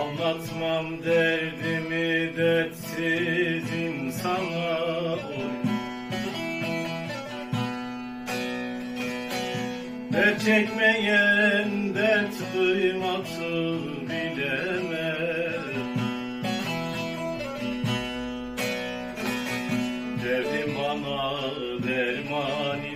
Anlatmam derdimi dertsiz insana oy. Dert çekmeyen dert kıymatı bilemez Derdim bana dermanim